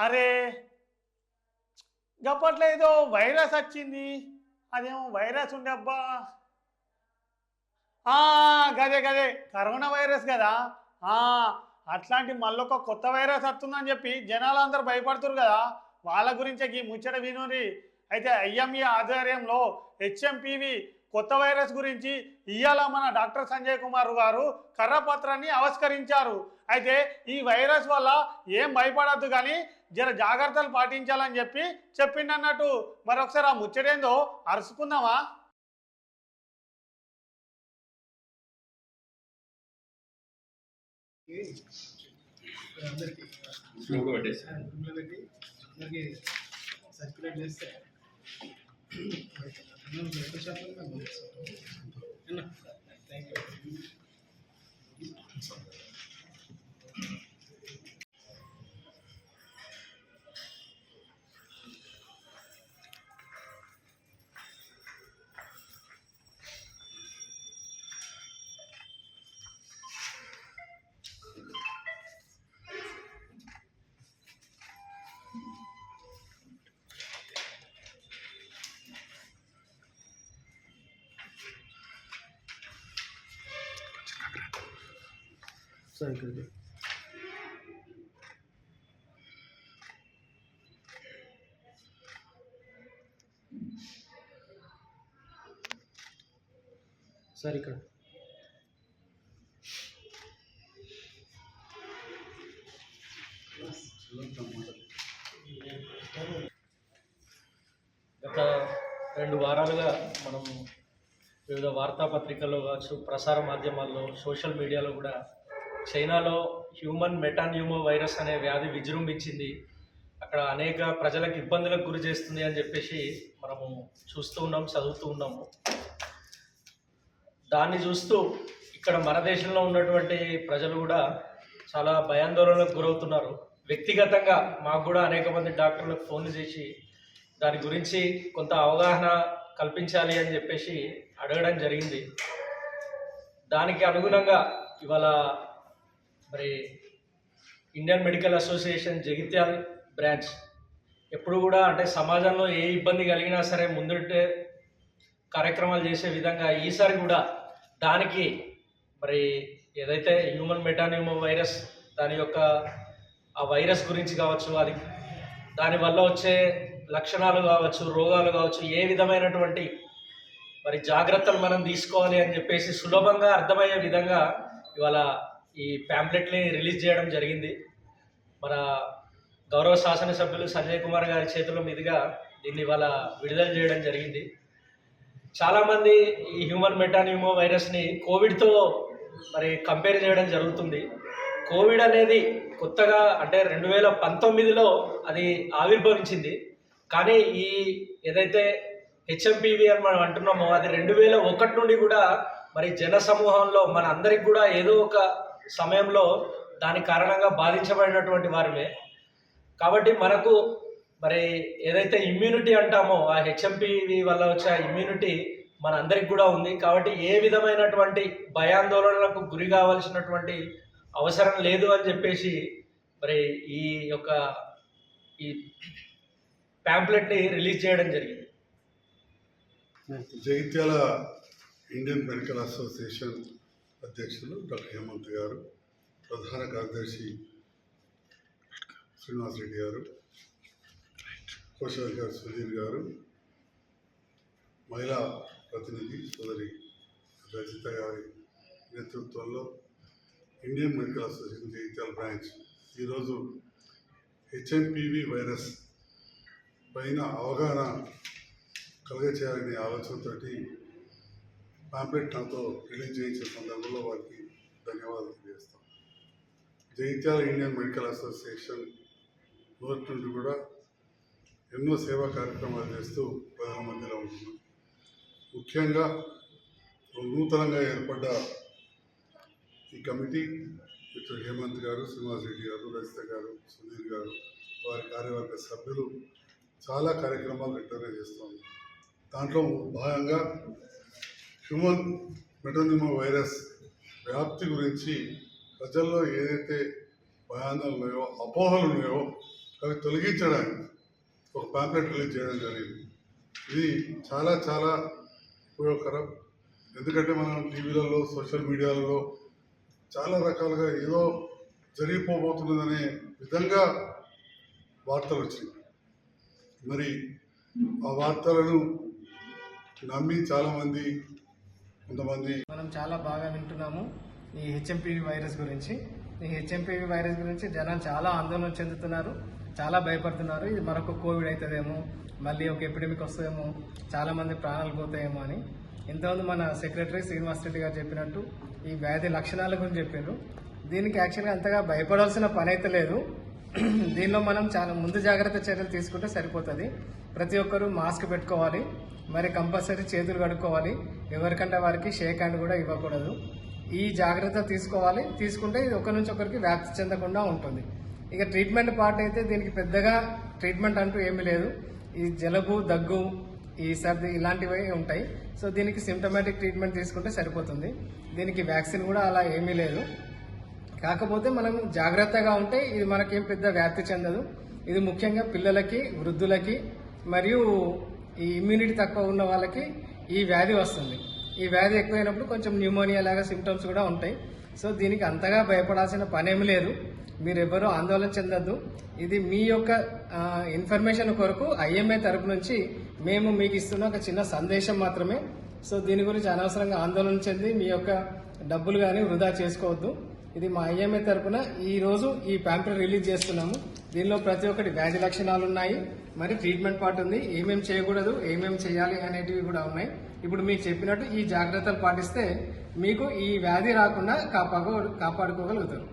అరే గప్పట్లో ఏదో వైరస్ వచ్చింది. అదేమో వైరస్ ఉండే అబ్బా. ఆ, గదే గదే. కరోనా వైరస్ కదా. అట్లాంటి మళ్ళొక కొత్త వైరస్ వస్తుందని చెప్పి జనాలు అందరు భయపడుతున్నారు కదా. వాళ్ళ గురించే ఈ ముచ్చట వినూరి. అయితే ఐఎంఈ ఆధ్వర్యంలో హెచ్ఎంపివి కొత్త వైరస్ గురించి ఇవాళ మన డాక్టర్ సంజయ్ కుమార్ గారు కర్రపత్రాన్ని ఆవిష్కరించారు. అయితే ఈ వైరస్ వల్ల ఏం భయపడద్దు కానీ జర జాగ్రత్తలు పాటించాలని చెప్పి చెప్పిండన్నట్టు. మరొకసారి ఆ ముచ్చటేందో అరుచుకుందామా అందరికి సర్క్యులేట్ చేస్తే మెడికల్ షాప్లో మేము పంపిస్తాం థ్యాంక్ యూ సార్ సార్ ఇక్కడ గత రెండు వారాలుగా మనం వివిధ వార్తాపత్రికల్లో కావచ్చు ప్రసార మాధ్యమాల్లో సోషల్ మీడియాలో కూడా చైనాలో హ్యూమన్ మెటాన్యూమో వైరస్ అనే వ్యాధి విజృంభించింది. అక్కడ అనేక ప్రజలకు ఇబ్బందులకు గురి చేస్తుంది అని చెప్పేసి మనము చూస్తూ ఉన్నాం చదువుతూ ఉన్నాము దాన్ని చూస్తూ ఇక్కడ మన దేశంలో ఉన్నటువంటి ప్రజలు కూడా చాలా భయాందోళనకు గురవుతున్నారు. వ్యక్తిగతంగా మాకు కూడా అనేక మంది డాక్టర్లకు ఫోన్లు చేసి దాని గురించి కొంత అవగాహన కల్పించాలి అని చెప్పేసి అడగడం జరిగింది. దానికి అనుగుణంగా ఇవాళ మరి Indian Medical Association Jagtial branch. ఎప్పుడు కూడా అంటే సమాజంలో ఏ ఇబ్బంది కలిగినా సరే ముందుంటే కార్యక్రమాలు చేసే విధంగా ఈసారి కూడా దానికి మరి ఏదైతే హ్యూమన్ మెటానిమో వైరస్ దాని యొక్క ఆ వైరస్ గురించి కావచ్చు అది దానివల్ల వచ్చే లక్షణాలు కావచ్చు రోగాలు కావచ్చు ఏ విధమైనటువంటి మరి జాగ్రత్తలు మనం తీసుకోవాలి అని చెప్పేసి సులభంగా అర్థమయ్యే విధంగా ఇవాళ ఈ ప్యాంప్లెట్ని రిలీజ్ చేయడం జరిగింది. మన గౌరవ శాసనసభ్యులు సంజయ్ కుమార్ గారి చేతుల మీదుగా దీన్ని ఇవాళ విడుదల చేయడం జరిగింది. చాలామంది ఈ హ్యూమన్ మెటానిమో వైరస్ని కోవిడ్తో మరి కంపేర్ చేయడం జరుగుతుంది. కోవిడ్ అనేది కొత్తగా అంటే రెండు వేల పంతొమ్మిదిలో అది ఆవిర్భవించింది. కానీ ఈ ఏదైతే హెచ్ఎంపీవి అని మనం అంటున్నామో అది రెండు వేల ఒకటి నుండి కూడా మరి జన సమూహంలో మన అందరికి కూడా ఏదో ఒక సమయంలో దాని కారణంగా బాధించబడినటువంటి వారిమే కాబట్టి మనకు మరి ఏదైతే ఇమ్యూనిటీ అంటామో ఆ హెచ్ఎంపీవి వల్ల వచ్చే ఇమ్యూనిటీ మన అందరికి కూడా ఉంది. కాబట్టి ఏ విధమైనటువంటి భయాందోళనలకు గురి కావాల్సినటువంటి అవసరం లేదు అని చెప్పేసి మరి ఈ యొక్క ఈ ప్యాంప్లెట్ని రిలీజ్ చేయడం జరిగింది. జగిత్యాల ఇండియన్ మెడికల్ అసోసియేషన్ అధ్యక్షులు డాక్టర్ హేమంత్ గారు ప్రధాన కార్యదర్శి శ్రీనివాస్ రెడ్డి గారు కోశాధికారి సుధీర్ గారు మహిళా ప్రతినిధి సోదరి రజిత గారి నేతృత్వంలో Indian Medical Association Jagtial branch ఈరోజు హెచ్ఎంపివి వైరస్ పైన అవగాహన కలగచేయాలనే ఆలోచనతోటి పాంప్లెట్ నాతో రిలీజ్ చేయించిన సందర్భంలో వారికి ధన్యవాదాలు తెలియజేస్తాం. జైత్యాల ఇండియన్ మెడికల్ అసోసియేషన్ నోటి నుండి కూడా ఎన్నో సేవా కార్యక్రమాలు చేస్తూ ప్రజల మధ్యలో ఉంటున్నాం. ముఖ్యంగా నూతనంగా ఏర్పడ్డ ఈ కమిటీ మిత్రుడు హేమంత్ గారు శ్రీనివాస్ రెడ్డి గారు రజిత గారు సుధీర్ గారు వారి కార్యవర్గ సభ్యులు చాలా కార్యక్రమాలు రెగ్యులర్గా చేస్తాం దాంట్లో భాగంగా హ్యూమన్ మెటోనిమో వైరస్ వ్యాప్తి గురించి ప్రజల్లో ఏదైతే భయాందోళన ఉన్నాయో అపోహలు ఉన్నాయో అవి తొలగించడానికి ఒక పాంప్లెట్ రిలీజ్ చేయడం జరిగింది. ఇది చాలా చాలా ఉపయోగకరం. ఎందుకంటే మనం టీవీలలో సోషల్ మీడియాలలో చాలా రకాలుగా ఏదో జరిగిపోబోతున్నదనే విధంగా వార్తలు వచ్చినాయి. మరి ఆ వార్తలను నమ్మి చాలామంది కొంతమంది మనం చాలా బాగా వింటున్నాము ఈ హెచ్ఎంపీవి వైరస్ గురించి. ఈ హెచ్ఎంపీవి వైరస్ గురించి జనాలు చాలా ఆందోళన చెందుతున్నారు చాలా భయపడుతున్నారు. ఇది మరొక కోవిడ్ అవుతుందేమో మళ్ళీ ఒక ఎపిడమిక్ వస్తుందేమో చాలా మంది ప్రాణాలు పోతాయేమో అని. ఇంతకుముందు మన సెక్రటరీ శ్రీనివాస్ రెడ్డి గారు చెప్పినట్టు ఈ వ్యాధి లక్షణాల గురించి చెప్పారు. దీనికి యాక్చువల్గా అంతగా భయపడాల్సిన పని అయితే లేదు. దీనిలో మనం చాలా ముందు జాగ్రత్త చర్యలు తీసుకుంటే సరిపోతుంది. ప్రతి ఒక్కరూ మాస్క్ పెట్టుకోవాలి. మరి కంపల్సరీ చేతులు కడుక్కోవాలి. ఎవరికంటే వారికి షేక్ హ్యాండ్ కూడా ఇవ్వకూడదు. ఈ జాగ్రత్త తీసుకోవాలి. తీసుకుంటే ఇది ఒకరి నుంచి ఒకరికి వ్యాప్తి చెందకుండా ఉంటుంది. ఇక ట్రీట్మెంట్ పార్ట్ అయితే దీనికి పెద్దగా ట్రీట్మెంట్ అంటూ ఏమీ లేదు. ఈ జలుబు దగ్గు ఈ సర్ది ఇలాంటివి ఉంటాయి. సో దీనికి సిమ్టమాటిక్ ట్రీట్మెంట్ తీసుకుంటే సరిపోతుంది. దీనికి వ్యాక్సిన్ కూడా అలా ఏమీ లేదు. కాకపోతే మనం జాగ్రత్తగా ఉంటే ఇది మనకేం పెద్ద వ్యాప్తి చెందదు. ఇది ముఖ్యంగా పిల్లలకి వృద్ధులకి మరియు ఈ ఇమ్యూనిటీ తక్కువ ఉన్న వాళ్ళకి ఈ వ్యాధి వస్తుంది. ఈ వ్యాధి ఎక్కువైనప్పుడు కొంచెం న్యూమోనియా లాగా సిమ్టమ్స్ కూడా ఉంటాయి. సో దీనికి అంతగా భయపడాల్సిన పనేమి లేదు. మీరు ఎవరూ ఆందోళన చెందద్దు. ఇది మీ యొక్క ఇన్ఫర్మేషన్ కొరకు ఐఎంఏ తరపు నుంచి మేము మీకు ఇస్తున్న ఒక చిన్న సందేశం మాత్రమే. సో దీని గురించి అనవసరంగా ఆందోళన చెంది మీ యొక్క డబ్బులు కానీ వృధా చేసుకోవద్దు. ఇది మా ఐఎంఏ తరపున ఈరోజు ఈ ప్యాంప్లెట్ రిలీజ్ చేస్తున్నాము. దీనిలో ప్రతి ఒక్కటి వ్యాధి లక్షణాలు ఉన్నాయి మరి ట్రీట్మెంట్ పార్ట్ ఉంది. ఏమేమి చేయకూడదు ఏమేమి చేయాలి అనేటివి కూడా ఉన్నాయి. ఇప్పుడు మీకు చెప్పినట్టు ఈ జాగ్రత్తలు పాటిస్తే మీకు ఈ వ్యాధి రాకుండా కాపాడుకో కాపాడుకోగలుగుతారు.